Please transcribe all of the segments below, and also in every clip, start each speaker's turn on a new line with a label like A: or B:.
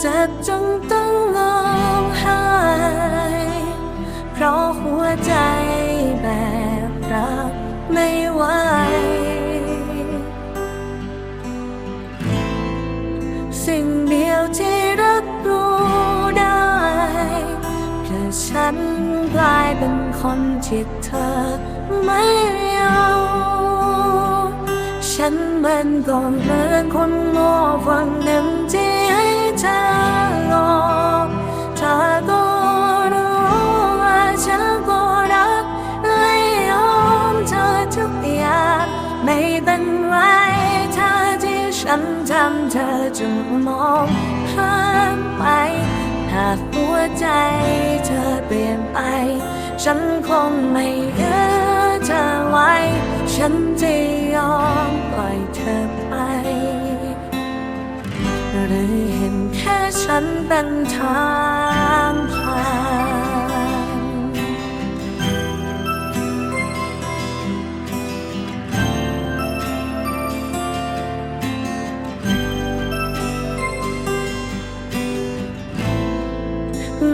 A: เจ็บจนต้องร้องไห้ เพราะหัวใจแบบรักไม่ไหว สิ่งเดียวที่รับรู้ได้คือฉันกลายเป็นคนที่เธอไม่เอาฉันมันก็เหมือนคนโง่คนหนึ่งที่ ทุกอย่างไม่เป็นไรถ้าที่ฉันทำเธอจะมองผ่านไปหากหัวใจเธอเปลี่ยนไป ฉันคงไม่ยื้อเธอไว้ ฉันจะยอมปล่อยเธอไป หรือเห็นแค่ฉันเป็นทาง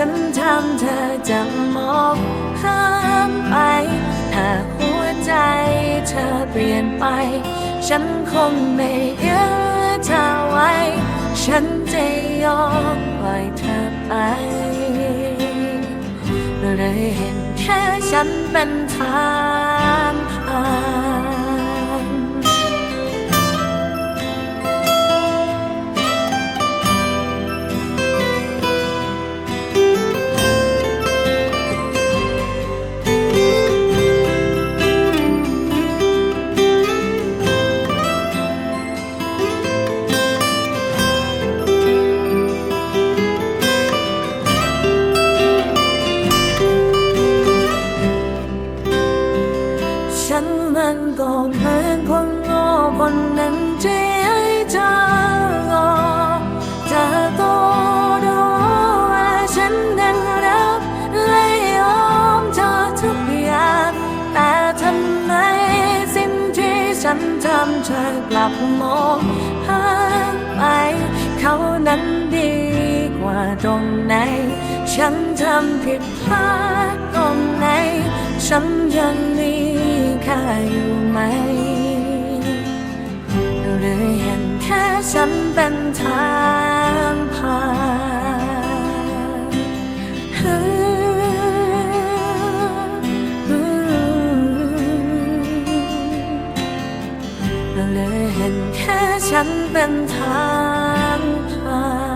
A: ฉันทำเธอจะมองข้ามไป หากหัวใจเธอเปลี่ยนไป ฉันคงไม่ยื้อเธอไว้ ฉันจะยอมปล่อยเธอไปเลยเห็นแค่ฉันเป็นทางผ่านฉันำเธอกลับมองหาไป เขานั้นดีกว่าตรงไหน ฉันทำผิดพลาดตรงไหน ฉันยังมีค่าอยู่ไหม แค่ฉันเป็นทางผ่าน